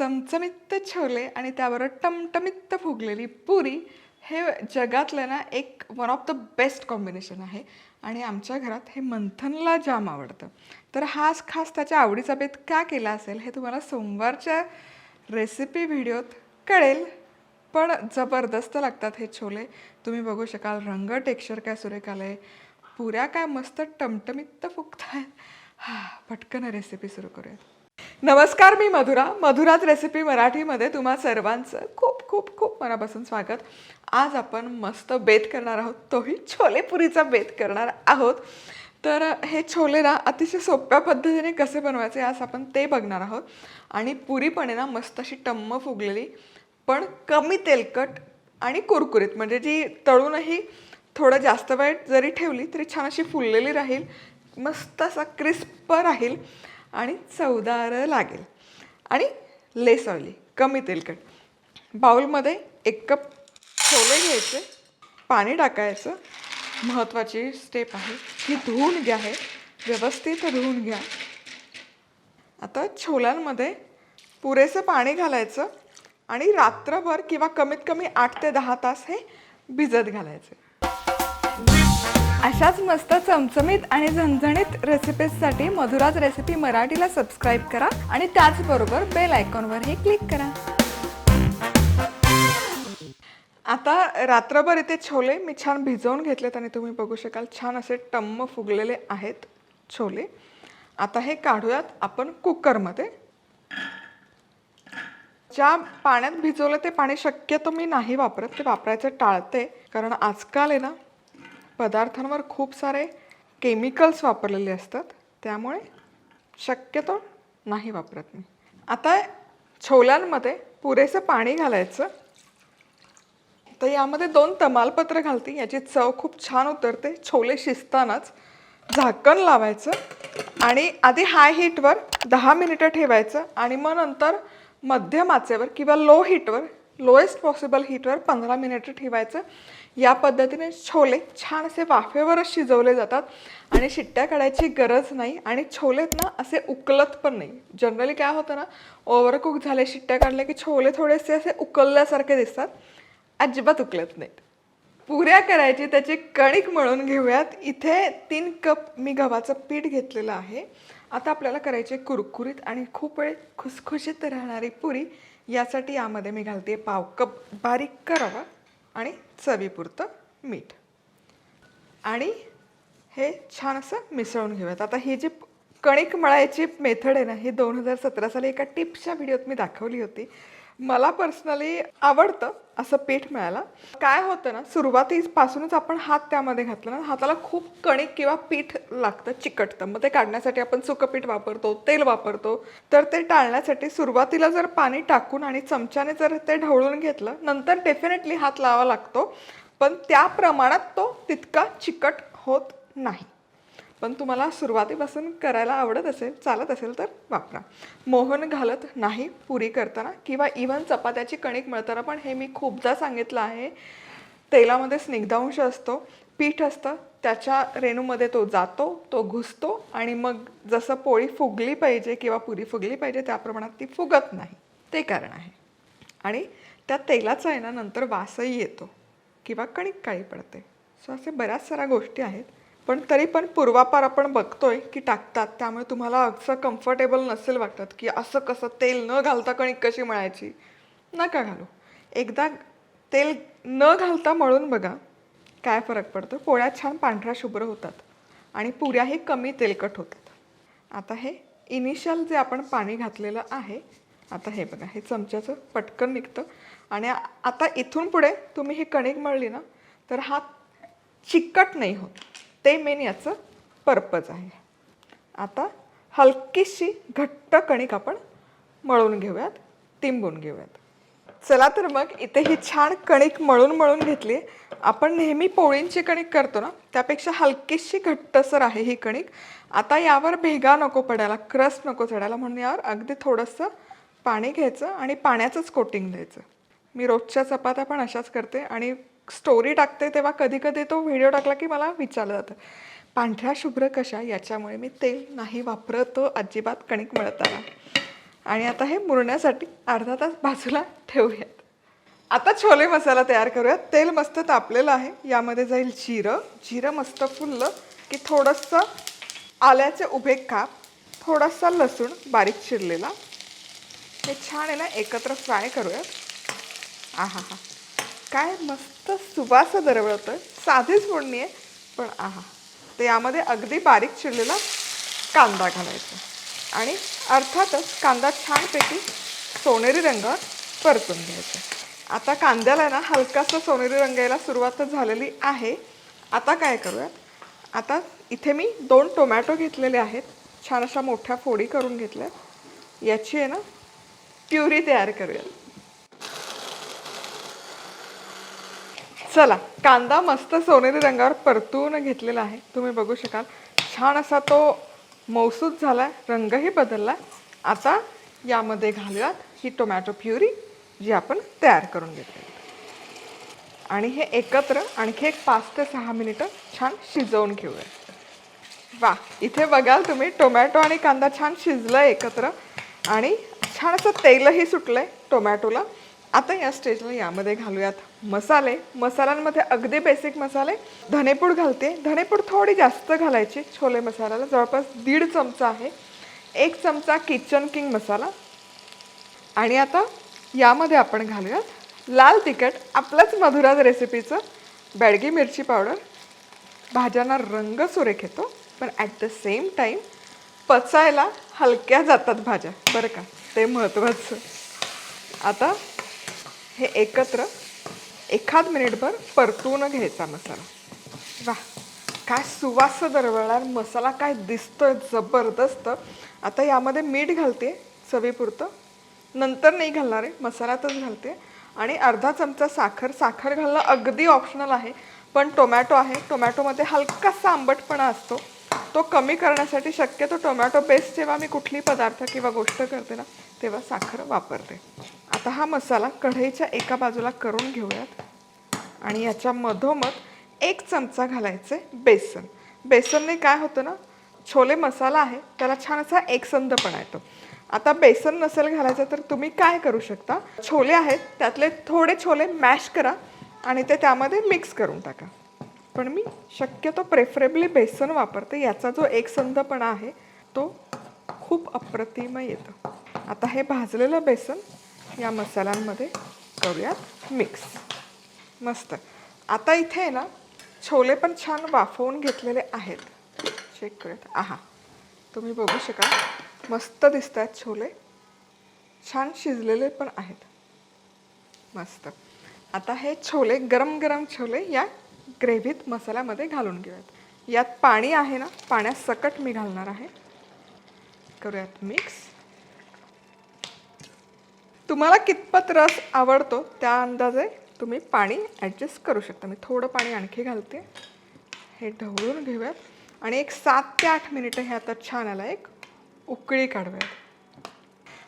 चमचमित्त छोले आणि त्याबरोबर टमटमित फुगलेली पुरी हे जगातलं ना एक one of the best combination आहे. आणि आमच्या घरात हे मंथनला जाम आवडतं. तर हा खास त्याच्या आवडीचा बेत का केला असेल हे तुम्हाला सोमवारच्या रेसिपी व्हिडिओत कळेल. पण जबरदस्त लागतात हे छोले. तुम्ही बघू शकाल रंग टेक्स्चर काय सुरेख आहे पुऱ्या काय मस्त टमटमीत आहेत हा पटकन रेसिपी सुरू करूयात. नमस्कार मी मधुरा. मधुराज रेसिपी मराठीमध्ये तुम्हा सर्वांचं खूप खूप खूप मनापासून स्वागत. आज आपण मस्त बेत करणार आहोत. तोही छोले पुरीचा बेत करणार आहोत. तर हे छोले ना अतिशय सोप्या पद्धतीने कसे बनवायचे आज आपण ते बघणार आहोत. आणि पुरी पण आहे ना मस्त अशी टम्म फुगलेली पण कमी तेलकट आणि कुरकुरीत. म्हणजे जी तळूनही थोडं जास्त वेळ जरी ठेवली तरी छान अशी फुललेली राहील. मस्त असा क्रिस्प राहील. आणि चवदार लागेल. आणि लेस ऑइली कमी तेलकट. बाउलमध्ये एक कप छोले घ्यायचे पाणी टाकायचं. महत्त्वाची स्टेप आहे की धुवून घ्या हे व्यवस्थित धुवून घ्या. आता छोल्यांमध्ये पुरेसं पाणी घालायचं आणि रात्रभर किंवा कमीत कमी आठ ते दहा तास हे भिजत घालायचे. अशाच मस्त चमचमीत आणि झणझणीत रेसिपीजसाठी मधुराज रेसिपी मराठीला सबस्क्राईब करा आणि त्याचबरोबर बेल आयकॉनवरही क्लिक करा. आता रात्रभर इथे छोले मी छान भिजवून घेतलेत आणि तुम्ही बघू शकाल छान असे टम्म फुगलेले आहेत छोले. आता हे काढूयात आपण कुकरमध्ये. ज्या पाण्यात भिजवलं ते पाणी शक्यतो मी नाही वापरत ते वापरायचं टाळते. कारण आजकाल आहे ना पदार्थांवर खूप सारे केमिकल्स वापरलेले असतात. त्यामुळे शक्यतो नाही वापरत मी. आता छोल्यांमध्ये पुरेसं पाणी घालायचं. तर यामध्ये दोन तमालपत्र घालते. याची चव खूप छान उतरते. छोले शिजतानाच झाकण लावायचं आणि आधी हाय हीटवर दहा मिनिटं ठेवायचं आणि मग नंतर मध्यम आचेवर किंवा लो हीटवर लोएस्ट पॉसिबल हीटवर पंधरा मिनिटं ठेवायचं. या पद्धतीने छोले छान असे वाफेवरच शिजवले जातात आणि शिट्ट्या काढायची गरज नाही आणि छोलेत ना असे उकलत पण नाही. जनरली काय होतं ना ओव्हरकुक झाले शिट्ट्या काढल्या की छोले थोडेसे असे उकलल्यासारखे दिसतात. अजिबात उकलत नाहीत. पुऱ्या करायची त्याची कणिक मळून घेऊयात. इथे तीन कप मी गव्हाचं पीठ घेतलेलं आहे. आता आपल्याला करायचे कुरकुरीत आणि खूप वेळ खुसखुशीत राहणारी पुरी. यासाठी यामध्ये मी घालते पाव कप बारीक रवा आणि चवीपुरतं मीठ. आणि हे छान असं मिसळून घेऊयात. आता ही जी कणिक मळायची मेथड आहे ना ही दोन हजार सतरा साली एका टिप्सच्या व्हिडिओत मी दाखवली होती. मला पर्सनली आवडतं असं पीठ मिळायला. काय होतं ना सुरुवातीपासूनच आपण हात त्यामध्ये घातला ना हाताला खूप कणिक किंवा पीठ लागतं चिकटतं. मग ते काढण्यासाठी आपण सुकं पीठ वापरतो तेल वापरतो. तर ते टाळण्यासाठी सुरुवातीला जर पाणी टाकून आणि चमच्याने जर ते ढवळून घेतलं नंतर डेफिनेटली हात लावा लागतो. पण त्या प्रमाणात तो तितका चिकट होत नाही. पण तुम्हाला सुरुवातीपासून करायला आवडत असेल चालत असेल तर वापरा. मोहन घालत नाही पुरी करताना किंवा इव्हन चपात्याची कणिक मळताना पण हे मी खूपदा सांगितलं आहे. तेलामध्ये स्निग्धांश असतो पीठ असतं त्याच्या रेणूमध्ये तो जातो तो घुसतो आणि मग जसं पोळी फुगली पाहिजे किंवा पुरी फुगली पाहिजे त्या प्रमाणात ती फुगत नाही. ते कारण आहे. आणि त्या तेलाचा आहे ना नंतर वासही येतो किंवा कणिक काळी पडते. सो असे बऱ्याच साऱ्या गोष्टी आहेत. पण तरी पण पूर्वापार आपण बघतोय की टाकतात. त्यामुळे तुम्हाला असं कम्फर्टेबल नसेल वाटत की असं कसं तेल न घालता कणिक कशी मळायची? नका घालू. एकदा तेल न घालता मळून बघा. काय फरक पडतो? पोळ्या छान पांढऱ्या शुभ्र होतात आणि पुऱ्याही कमी तेलकट होतात. आता हे इनिशियल जे आपण पाणी घातलेलं आहे आता हे बघा हे चमच्याचं पटकन निघतं. आणि आता इथून पुढे तुम्ही ही कणिक मळली ना तर हा चिकट नाही होत. ते मेन याचं पर्पज आहे. आता हलकीशी घट्ट कणिक आपण मळून घेऊयात तिंबून घेऊयात. चला तर मग इथे ही छान कणिक मळून मळून घेतली. आपण नेहमी पोळींची कणिक करतो ना त्यापेक्षा हलकीशी घट्टसर आहे ही कणिक. आता यावर भेगा नको पडायला क्रस नको चढायला म्हणून यावर अगदी थोडंसं पाणी घ्यायचं आणि पाण्याचंच कोटिंग द्यायचं. मी रोजच्या चपात्या पण अशाच करते आणि स्टोरी टाकते तेव्हा कधी कधी तो व्हिडिओ टाकला की मला विचारलं जातं पांढऱ्या शुभ्र कशा? याच्यामुळे मी तेल नाही वापरत अजिबात कणिक मळताना. आणि आता हे मुरण्यासाठी अर्धा तास बाजूला ठेवूयात. आता छोले मसाला तयार करूयात. तेल मस्त तापलेलं आहे. यामध्ये जाईल जिरं. जिरं मस्त फुललं की थोडंसं आल्याचे उभे काप थोडासा लसूण बारीक चिरलेला. हे छान आहे ना एकत्र फ्राय करूयात. आहा हा काय मस्त सुवास दरवळतं साधीच फोडणी आहे पण आहा. तर यामध्ये अगदी बारीक चिरलेला कांदा घालायचा. आणि अर्थातच कांदा छानपैकी सोनेरी रंगावर परतून घ्यायचा. आता कांद्याला ना हलकासा सोनेरी रंग यायला सुरुवात झालेली आहे. आता काय करूयात? आता इथे मी दोन टोमॅटो घेतलेले आहेत. छान अशा मोठ्या फोडी करून घेतल्या याची आहे ना प्युरी तयार करूयात. चला कांदा मस्त सोनेरी रंगावर परतून घेतलेला आहे. तुम्ही बघू शकाल. छान असा तो मौसूद आहे रंगही बदलला आता यामध्ये घालूयात ही टोमॅटो प्युरी जी आपण तयार करून घेतली आणि हे एकत्र आणखी एक पाच ते सहा मिनिटं छान शिजवून घेऊया. वा इथे बघाल तुम्ही टोमॅटो आणि कांदा छान शिजलं एकत्र. आणि छान असं तेलही आहे टोमॅटोला. आता या स्टेजला यामध्ये घालूयात मसाले. मसाल्यांमध्ये अगदी बेसिक मसाले. धनेपूड घालते. धनेपूड थोडी जास्त घालायची. छोले मसाल्याला जवळपास दीड चमचा आहे. एक चमचा किचन किंग मसाला. आणि आता यामध्ये आपण घालूयात लाल तिखट. आपलंच मधुराज रेसिपीचं बेडगी मिरची पावडर भाज्यांना रंग सुरेख येतो पण ॲट द सेम टाईम पचायला हलक्या जातात भाज्या. बरं का? ते महत्त्वाचं आता हे एकत्र एखाद मिनिटभर परतून घ्यायचा मसाला. वा काय सुवास दरवळणार मसाला काय दिसतोय जबरदस्त. आता यामध्ये मीठ घालते चवीपुरतं. नंतर नाही घालणार आहे मसाल्यातच घालते. आणि अर्धा चमचा साखर साखर घालणं अगदी ऑप्शनल आहे पण टोमॅटो आहे. टोमॅटोमध्ये हलकासा आंबटपणा असतो. तो कमी करण्यासाठी शक्यतो टोमॅटो बेस्ट जेव्हा मी कुठली पदार्थ किंवा गोष्ट करते ना तेव्हा साखर वापरते. आता हा मसाला कढईच्या एका बाजूला करून घेऊयात. आणि याच्या मधोमध एक चमचा घालायचे बेसन. बेसनने काय होतं ना छोले मसाला आहे त्याला छान असा एकसंधपणा येतो. आता बेसन नसेल घालायचं तर तुम्ही काय करू शकता? छोले आहेत त्यातले थोडे छोले मॅश करा आणि ते त्यामध्ये मिक्स करून टाका. पण मी शक्यतो प्रेफरेबली बेसन वापरते याचा जो एकसंधपणा आहे तो खूप अप्रतिम येतो. आता हे भाजलेलं बेसन या मसाल्यांमध्ये करूयात मिक्स मस्त. आता इथे आहे ना छोले पण छान वाफवून घेतलेले आहेत. चेक करूयात. आहा. तुम्ही बघू शकाल. मस्त दिसत आहेत छोले. छान शिजलेले पण आहेत. मस्त. आता हे छोले गरम गरम छोले या ग्रेव्हीत मसाल्यामध्ये घालून घेऊयात. यात पाणी आहे ना पाण्यात सकट मी घालणार आहे. करूयात मिक्स तुम्हाला कितपत रस आवडतो त्या अंदाजे तुम्ही पाणी ॲडजस्ट करू शकता. मी थोडं पाणी आणखी घालते. हे ढवळून घेऊयात. आणि एक सात ते आठ मिनिटं हे आता छान आला एक उकळी काढूयात.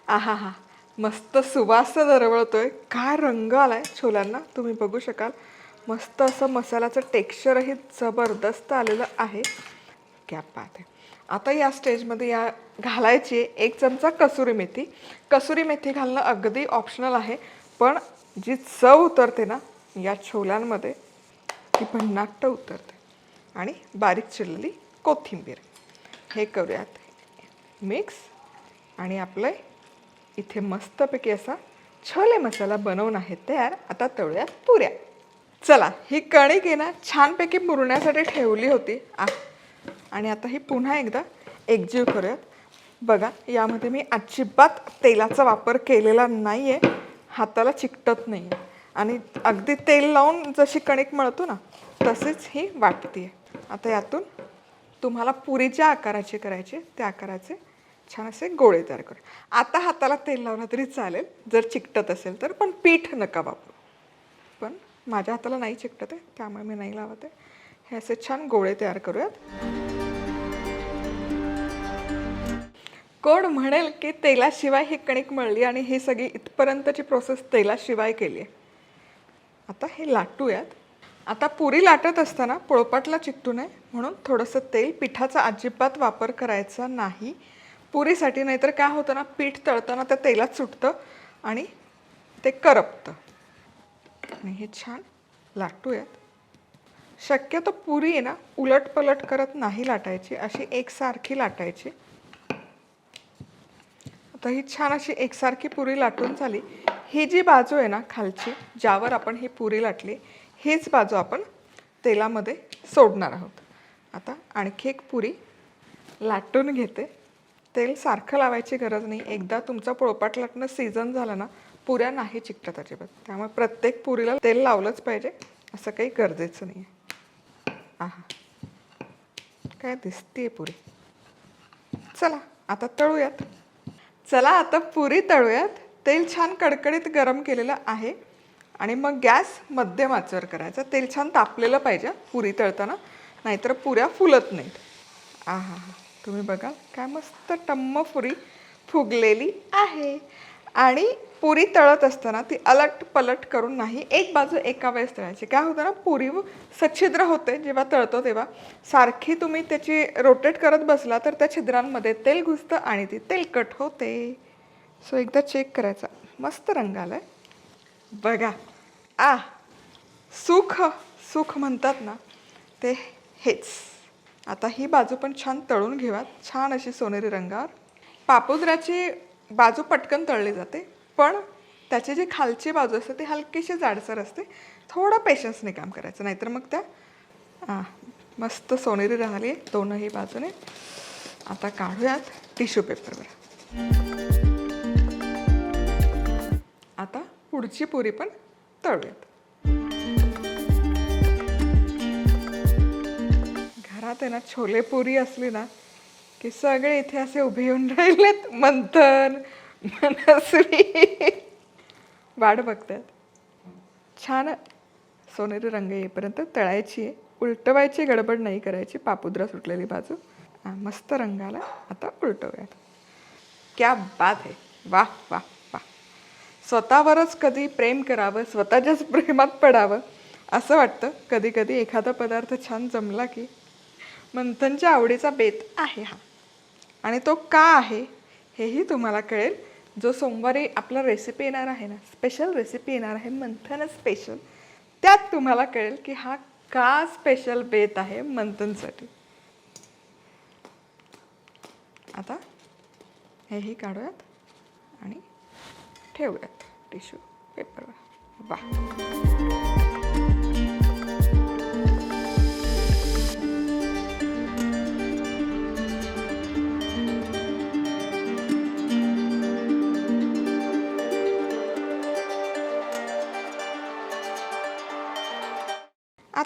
आहा हा मस्त सुवास दरवळतो आहे काय रंग आला आहे छोल्यांना तुम्ही बघू शकाल. मस्त असं मसाल्याचं टेक्स्चरही जबरदस्त आलेलं आहे. क्या पाहते आहे. आता या स्टेजमध्ये या घालायची आहे एक चमचा कसुरी मेथी. कसुरी मेथी घालणं अगदी ऑप्शनल आहे पण जी चव उतरते ना या छोल्यांमध्ये ती भन्नाट्ट उतरते. आणि बारीक चिरलेली कोथिंबीर. हे करूयात. मिक्स आणि आपलं इथे मस्तपैकी असा छोले मसाला बनवून आहे तयार. आता तळूयात पुऱ्या. चला ही कणिक आहे ना छानपैकी मुरण्यासाठी ठेवली होती. आ आणि आता हे पुन्हा एकदा एकजीव करूयात. बघा यामध्ये मी अजिबात तेलाचा वापर केलेला नाही आहे हाताला चिकटत नाही आहे आणि अगदी तेल लावून जशी कणिक मळतो ना तशीच ही वाटते आता यातून तुम्हाला पुरी ज्या आकाराची करायची त्या आकाराचे छान असे गोळे तयार करू. आता हाताला तेल लावलं तरी चालेल जर चिकटत असेल तर पण पीठ नका वापरू. पण माझ्या हाताला नाही चिकटत आहे त्यामुळे मी नाही लावत आहे. हे असे छान गोळे तयार करूयात. कोण म्हणेल की तेलाशिवाय ही कणिक मळली आणि ही सगळी इथपर्यंतची प्रोसेस तेलाशिवाय केली आहे? आता हे लाटूयात. आता पुरी लाटत असताना पोळपाटला चिकटू नये म्हणून थोडंसं तेल पिठाचा अजिबात वापर करायचा नाही. पुरीसाठी नाहीतर काय होतं ना पीठ तळताना त्या तेलात सुटतं आणि ते करपतं. आणि हे छान लाटूयात. शक्यतो पुरी आहे ना उलट पलट करत नाही लाटायची अशी एकसारखी लाटायची. आता ही छान अशी एकसारखी पुरी लाटून झाली. ही जी बाजू आहे ना खालची ज्यावर आपण ही पुरी लाटली हीच बाजू आपण तेलामध्ये सोडणार आहोत. आता आणखी एक पुरी लाटून घेते. तेल सारखं लावायची गरज नाही. एकदा तुमचं पोळपाट लाटणं सीझन झालं ना पुऱ्या नाही चिकटत अजिबात. त्यामुळे प्रत्येक पुरीला तेल लावलंच पाहिजे असं काही गरजेचं नाही आहे. आहा काय दिसते पुरी. चला आता तळूयात. चला आता पुरी तळूयात. तेल छान कडकडीत गरम केलेलं आहे. आणि मग गॅस मध्यम करायचा. तेल छान तापलेलं पाहिजे पुरी तळताना. नाहीतर पुऱ्या फुलत नाहीत. आहा तुम्ही बघा काय मस्त टम्म पुरी फुगलेली आहे. आणि पुरी तळत असताना ती अलट पलट करून नाही एक बाजू एका वेळेस तळायची. काय होतं ना पुरी सच्छिद्र होते जेव्हा तळतो तेव्हा. सारखी तुम्ही त्याची रोटेट करत बसला तर त्या छिद्रांमध्ये तेल घुसतं आणि ती तेलकट होते. सो एकदा चेक करायचा. मस्त रंग आला आहे बघा. आ सुख सुख म्हणतात ना ते हेच. आता ही बाजू पण छान तळून घेऊयात. छान अशी सोनेरी रंगावर. पापुद्राची बाजू पटकन तळली जाते पण त्याची जी खालची बाजू असते ती हलकीशी जाडसर असते. थोडं पेशन्सने काम करायचं नाहीतर मग त्या हां मस्त सोनेरी राहिली आहे दोनही बाजूने. आता काढूयात टिश्यू पेपरवर आता पुढची पुरी पण तळूयात. घरात आहे ना छोले पुरी असली ना की सगळे इथे असे उभे येऊन राहिलेत मंथन मनस्वी. वाट बघतात. छान सोनेरी रंग येईपर्यंत तळायची आहे. उलटवायची गडबड नाही करायची. पापुद्रा सुटलेली बाजू. हा, मस्त रंगाला आता उलटवूयात. क्या बात आहे. वा वा वा स्वतःवरच कधी प्रेम करावं स्वतःच्याच प्रेमात पडावं असं वाटतं. कधी कधी एखादा पदार्थ छान जमला की मंथनच्या आवडीचा बेत आहे हा. आणि तो का आहे हेही तुम्हाला कळेल. जो सोमवारी आपला रेसिपी येणार आहे ना स्पेशल रेसिपी येणार आहे मंथन स्पेशल त्यात तुम्हाला कळेल की हा का स्पेशल बेत आहे मंथनसाठी. आता हेही काढूयात आणि ठेवूयात टिश्यू पेपरवर वा.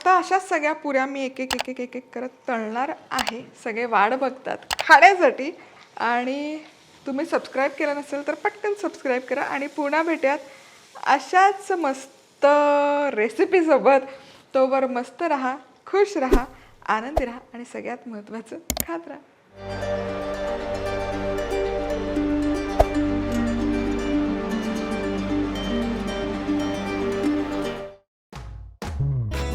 आता अशाच सगळ्या पुऱ्या मी एक एक एक एक एक एक करत तळणार आहे. सगळे वाढ बघतात. खाण्यासाठी. आणि तुम्ही सबस्क्राईब केलं नसेल तर पटकन सबस्क्राईब करा आणि पुन्हा भेटूयात अशाच मस्त रेसिपीसोबत तोवर मस्त राहा खुश राहा आनंदी राहा आणि सगळ्यात महत्त्वाचं खात राहा.